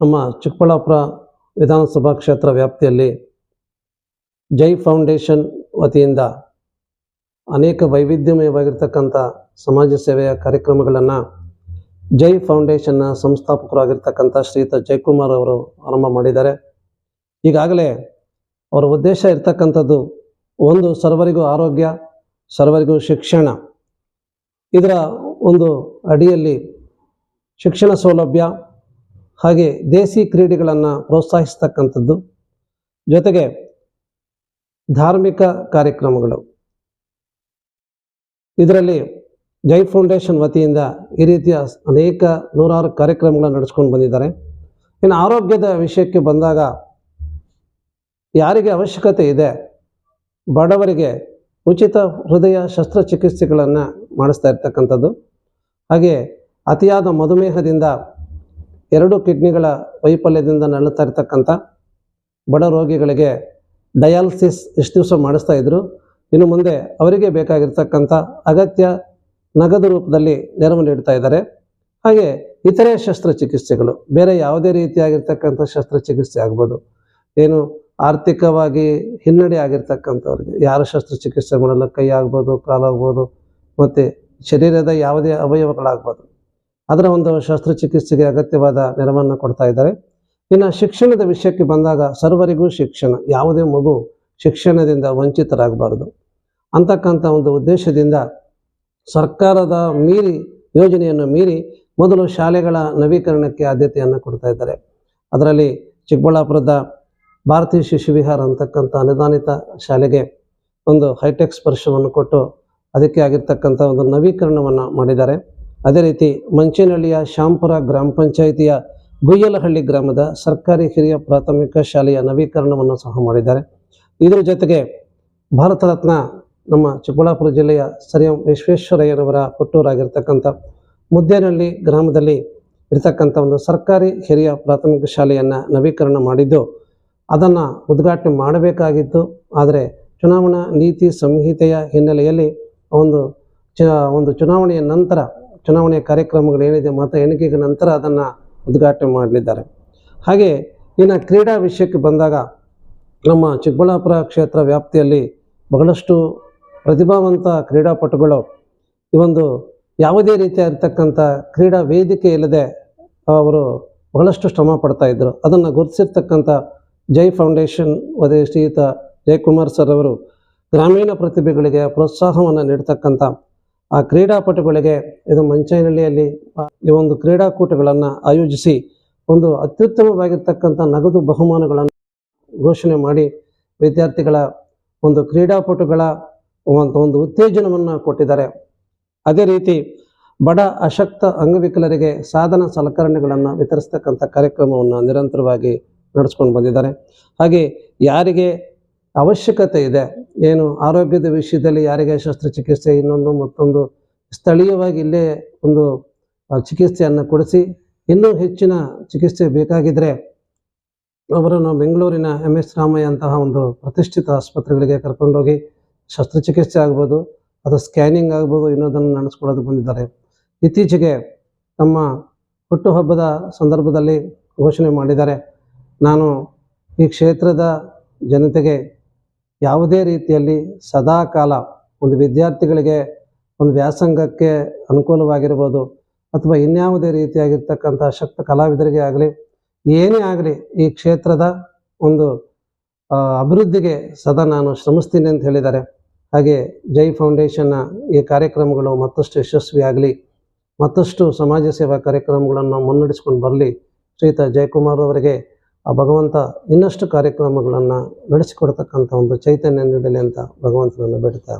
ನಮ್ಮ ಚಿಕ್ಕಬಳ್ಳಾಪುರ ವಿಧಾನಸಭಾ ಕ್ಷೇತ್ರ ವ್ಯಾಪ್ತಿಯಲ್ಲಿ ಜೈ ಫೌಂಡೇಶನ್ ವತಿಯಿಂದ ಅನೇಕ ವೈವಿಧ್ಯಮಯವಾಗಿರ್ತಕ್ಕಂಥ ಸಮಾಜ ಸೇವೆಯ ಕಾರ್ಯಕ್ರಮಗಳನ್ನು ಜೈ ಫೌಂಡೇಶನ್ನ ಸಂಸ್ಥಾಪಕರಾಗಿರ್ತಕ್ಕಂಥ ಶ್ರೀಯುತ ಜಯಕುಮಾರ್ ಅವರು ಆರಂಭ ಮಾಡಿದ್ದಾರೆ. ಈಗಾಗಲೇ ಅವರ ಉದ್ದೇಶ ಇರ್ತಕ್ಕಂಥದ್ದು ಒಂದು ಸರ್ವರಿಗೂ ಆರೋಗ್ಯ, ಸರ್ವರಿಗೂ ಶಿಕ್ಷಣ. ಇದರ ಒಂದು ಅಡಿಯಲ್ಲಿ ಶಿಕ್ಷಣ ಸೌಲಭ್ಯ ಹಾಗೆ ದೇಸಿ ಕ್ರೀಡೆಗಳನ್ನು ಪ್ರೋತ್ಸಾಹಿಸ್ತಕ್ಕಂಥದ್ದು. ಜೊತೆಗೆ ಧಾರ್ಮಿಕ ಕಾರ್ಯಕ್ರಮಗಳು. ಇದರಲ್ಲಿ ಜೈ ಫೌಂಡೇಶನ್ ವತಿಯಿಂದ ಈ ರೀತಿಯ ಅನೇಕ ನೂರಾರು ಕಾರ್ಯಕ್ರಮಗಳನ್ನು ನಡೆಸ್ಕೊಂಡು ಬಂದಿದ್ದಾರೆ. ಇನ್ನು ಆರೋಗ್ಯದ ವಿಷಯಕ್ಕೆ ಬಂದಾಗ ಯಾರಿಗೆ ಅವಶ್ಯಕತೆ ಇದೆ, ಬಡವರಿಗೆ ಉಚಿತ ಹೃದಯ ಶಸ್ತ್ರಚಿಕಿತ್ಸೆಗಳನ್ನು ಮಾಡಿಸ್ತಾ ಇರ್ತಕ್ಕಂಥದ್ದು. ಹಾಗೆ ಅತಿಯಾದ ಮಧುಮೇಹದಿಂದ ಎರಡು ಕಿಡ್ನಿಗಳ ವೈಫಲ್ಯದಿಂದ ನರಳುತ್ತಾ ಇರ್ತಕ್ಕಂಥ ಬಡ ರೋಗಿಗಳಿಗೆ ಡಯಾಲಿಸಿಸ್ ಎಷ್ಟು ದಿವಸ ಮಾಡಿಸ್ತಾ ಇದ್ರು, ಇನ್ನು ಮುಂದೆ ಅವರಿಗೆ ಬೇಕಾಗಿರ್ತಕ್ಕಂಥ ಅಗತ್ಯ ನಗದು ರೂಪದಲ್ಲಿ ನೆರವು ನೀಡ್ತಾ ಇದ್ದಾರೆ. ಹಾಗೆ ಇತರೆ ಶಸ್ತ್ರಚಿಕಿತ್ಸೆಗಳು, ಬೇರೆ ಯಾವುದೇ ರೀತಿಯಾಗಿರ್ತಕ್ಕಂಥ ಶಸ್ತ್ರಚಿಕಿತ್ಸೆ ಆಗ್ಬೋದು. ಏನು ಆರ್ಥಿಕವಾಗಿ ಹಿನ್ನಡೆ ಆಗಿರ್ತಕ್ಕಂಥವ್ರಿಗೆ, ಯಾರು ಶಸ್ತ್ರಚಿಕಿತ್ಸೆ ಮಾಡಲು ಕೈ ಆಗ್ಬೋದು, ಕಾಲಾಗ್ಬೋದು, ಮತ್ತು ಶರೀರದ ಯಾವುದೇ ಅವಯವಗಳಾಗ್ಬೋದು. ಅದರ ಒಂದು ಶಸ್ತ್ರಚಿಕಿತ್ಸೆಗೆ ಅಗತ್ಯವಾದ ನೆರವನ್ನು ಕೊಡ್ತಾ ಇದ್ದಾರೆ. ಇನ್ನು ಶಿಕ್ಷಣದ ವಿಷಯಕ್ಕೆ ಬಂದಾಗ ಸರ್ವರಿಗೂ ಶಿಕ್ಷಣ, ಯಾವುದೇ ಮಗು ಶಿಕ್ಷಣದಿಂದ ವಂಚಿತರಾಗಬಾರ್ದು. ಅಂತಕ್ಕಂಥ ಒಂದು ಉದ್ದೇಶದಿಂದ ಸರ್ಕಾರದ ಮೀರಿ, ಯೋಜನೆಯನ್ನು ಮೀರಿ ಮೊದಲು ಶಾಲೆಗಳ ನವೀಕರಣಕ್ಕೆ ಆದ್ಯತೆಯನ್ನು ಕೊಡ್ತಾ ಇದ್ದಾರೆ. ಅದರಲ್ಲಿ ಚಿಕ್ಕಬಳ್ಳಾಪುರದ ಭಾರತೀಯ ಶಿಶು ವಿಹಾರ ಅಂತಕ್ಕಂಥ ಅನುದಾನಿತ ಶಾಲೆಗೆ ಒಂದು ಹೈಟೆಕ್ ಸ್ಪರ್ಶವನ್ನು ಕೊಟ್ಟು ಅದಕ್ಕೆ ಆಗಿರ್ತಕ್ಕಂಥ ಒಂದು ನವೀಕರಣವನ್ನು ಮಾಡಿದ್ದಾರೆ. ಅದೇ ರೀತಿ ಮಂಚೇನಹಳ್ಳಿಯ ಶ್ಯಾಂಪುರ ಗ್ರಾಮ ಪಂಚಾಯಿತಿಯ ಗುಯ್ಯಲಹಳ್ಳಿ ಗ್ರಾಮದ ಸರ್ಕಾರಿ ಹಿರಿಯ ಪ್ರಾಥಮಿಕ ಶಾಲೆಯ ನವೀಕರಣವನ್ನು ಸಹ ಮಾಡಿದ್ದಾರೆ. ಇದರ ಜೊತೆಗೆ ಭಾರತ ರತ್ನ ನಮ್ಮ ಚಿಕ್ಕಬಳ್ಳಾಪುರ ಜಿಲ್ಲೆಯ ಸರ್ ಎಂ ವಿಶ್ವೇಶ್ವರಯ್ಯನವರ ಹುಟ್ಟೂರಾಗಿರ್ತಕ್ಕಂಥ ಮುದ್ದೇನಹಳ್ಳಿ ಗ್ರಾಮದಲ್ಲಿ ಇರತಕ್ಕಂಥ ಒಂದು ಸರ್ಕಾರಿ ಹಿರಿಯ ಪ್ರಾಥಮಿಕ ಶಾಲೆಯನ್ನು ನವೀಕರಣ ಮಾಡಿದ್ದು, ಅದನ್ನು ಉದ್ಘಾಟನೆ ಮಾಡಬೇಕಾಗಿತ್ತು. ಆದರೆ ಚುನಾವಣಾ ನೀತಿ ಸಂಹಿತೆಯ ಹಿನ್ನೆಲೆಯಲ್ಲಿ ಒಂದು ಚ, ಒಂದು ಚುನಾವಣೆಯ ನಂತರ ಚುನಾವಣೆಯ ಕಾರ್ಯಕ್ರಮಗಳು ಏನಿದೆ ಮತ ಎಣಿಕೆಗೆ ನಂತರ ಅದನ್ನು ಉದ್ಘಾಟನೆ ಮಾಡಲಿದ್ದಾರೆ. ಹಾಗೆ ಇನ್ನು ಕ್ರೀಡಾ ವಿಷಯಕ್ಕೆ ಬಂದಾಗ ನಮ್ಮ ಚಿಕ್ಕಬಳ್ಳಾಪುರ ಕ್ಷೇತ್ರ ವ್ಯಾಪ್ತಿಯಲ್ಲಿ ಬಹಳಷ್ಟು ಪ್ರತಿಭಾವಂತ ಕ್ರೀಡಾಪಟುಗಳು ಈ ಒಂದು ಯಾವುದೇ ರೀತಿಯಾಗಿರ್ತಕ್ಕಂಥ ಕ್ರೀಡಾ ವೇದಿಕೆ ಇಲ್ಲದೆ ಅವರು ಬಹಳಷ್ಟು ಶ್ರಮ ಪಡ್ತಾ ಇದ್ದರು ಅದನ್ನು ಗುರುತಿಸಿರ್ತಕ್ಕಂಥ ಜೈ ಫೌಂಡೇಶನ್ ಅದೇ ಶ್ರೀಯುತ ಜಯಕುಮಾರ್ ಸರ್ ಅವರು ಗ್ರಾಮೀಣ ಪ್ರತಿಭೆಗಳಿಗೆ ಪ್ರೋತ್ಸಾಹವನ್ನು ನೀಡ್ತಕ್ಕಂಥ ಆ ಕ್ರೀಡಾಪಟುಗಳಿಗೆ ಇದು ಮಂಚೇನಹಳ್ಳಿಯಲ್ಲಿ ಈ ಒಂದು ಕ್ರೀಡಾಕೂಟಗಳನ್ನು ಆಯೋಜಿಸಿ ಒಂದು ಅತ್ಯುತ್ತಮವಾಗಿರ್ತಕ್ಕಂಥ ನಗದು ಬಹುಮಾನಗಳನ್ನು ಘೋಷಣೆ ಮಾಡಿ ವಿದ್ಯಾರ್ಥಿಗಳ ಒಂದು ಕ್ರೀಡಾಪಟುಗಳ ಒಂದು ಉತ್ತೇಜನವನ್ನು ಕೊಟ್ಟಿದ್ದಾರೆ. ಅದೇ ರೀತಿ ಬಡ ಅಶಕ್ತ ಅಂಗವಿಕಲರಿಗೆ ಸಾಧನ ಸಲಕರಣೆಗಳನ್ನು ವಿತರಿಸ್ತಕ್ಕಂಥ ಕಾರ್ಯಕ್ರಮವನ್ನು ನಿರಂತರವಾಗಿ ನಡೆಸ್ಕೊಂಡು ಬಂದಿದ್ದಾರೆ. ಹಾಗೆ ಯಾರಿಗೆ ಅವಶ್ಯಕತೆ ಇದೆ. ಏನು ಆರೋಗ್ಯದ ವಿಷಯದಲ್ಲಿ ಯಾರಿಗೆ ಶಸ್ತ್ರಚಿಕಿತ್ಸೆ ಇನ್ನೊಂದು ಮತ್ತೊಂದು ಸ್ಥಳೀಯವಾಗಿ ಇಲ್ಲೇ ಒಂದು ಚಿಕಿತ್ಸೆಯನ್ನು ಕೊಡಿಸಿ, ಇನ್ನೂ ಹೆಚ್ಚಿನ ಚಿಕಿತ್ಸೆ ಬೇಕಾಗಿದ್ದರೆ ಅವರನ್ನು ಬೆಂಗಳೂರಿನ ಎಂ ಎಸ್ ರಾಮಯ್ಯ ಅಂತಹ ಒಂದು ಪ್ರತಿಷ್ಠಿತ ಆಸ್ಪತ್ರೆಗಳಿಗೆ ಕರ್ಕೊಂಡೋಗಿ ಶಸ್ತ್ರಚಿಕಿತ್ಸೆ ಆಗ್ಬೋದು ಅಥವಾ ಸ್ಕ್ಯಾನಿಂಗ್ ಆಗ್ಬೋದು, ಇನ್ನೋದನ್ನು ನಡೆಸ್ಕೊಳ್ಳೋದು ಬಂದಿದ್ದಾರೆ. ಇತ್ತೀಚೆಗೆ ತಮ್ಮ ಹುಟ್ಟುಹಬ್ಬದ ಸಂದರ್ಭದಲ್ಲಿ ಘೋಷಣೆ ಮಾಡಿದ್ದಾರೆ. ನಾನು ಈ ಕ್ಷೇತ್ರದ ಜನತೆಗೆ ಯಾವುದೇ ರೀತಿಯಲ್ಲಿ ಸದಾಕಾಲ ಒಂದು ವಿದ್ಯಾರ್ಥಿಗಳಿಗೆ ಒಂದು ವ್ಯಾಸಂಗಕ್ಕೆ ಅನುಕೂಲವಾಗಿರ್ಬೋದು ಅಥವಾ ಇನ್ಯಾವುದೇ ರೀತಿಯಾಗಿರ್ತಕ್ಕಂಥ ಶಕ್ತ ಕಲಾವಿದರಿಗೆ ಆಗಲಿ, ಏನೇ ಆಗಲಿ ಈ ಕ್ಷೇತ್ರದ ಒಂದು ಅಭಿವೃದ್ಧಿಗೆ ಸದಾ ನಾನು ಶ್ರಮಿಸ್ತೀನಿ ಅಂತ ಹೇಳಿದ್ದಾರೆ. ಹಾಗೆ ಜೈ ಫೌಂಡೇಶನ್ನ ಈ ಕಾರ್ಯಕ್ರಮಗಳು ಮತ್ತಷ್ಟು ಯಶಸ್ವಿಯಾಗಲಿ, ಮತ್ತಷ್ಟು ಸಮಾಜ ಸೇವಾ ಕಾರ್ಯಕ್ರಮಗಳನ್ನು ಮುನ್ನಡೆಸ್ಕೊಂಡು ಬರಲಿ. ಶ್ರೀತಾ ಜಯಕುಮಾರ್ ಅವರಿಗೆ ಆ ಭಗವಂತ ಇನ್ನಷ್ಟು ಕಾರ್ಯಕ್ರಮಗಳನ್ನು ನಡೆಸಿಕೊಡ್ತಕ್ಕಂಥ ಒಂದು ಚೈತನ್ಯ ನೀಡಲಿ ಅಂತ ಭಗವಂತನನ್ನು ಬೇಡ್ತಾ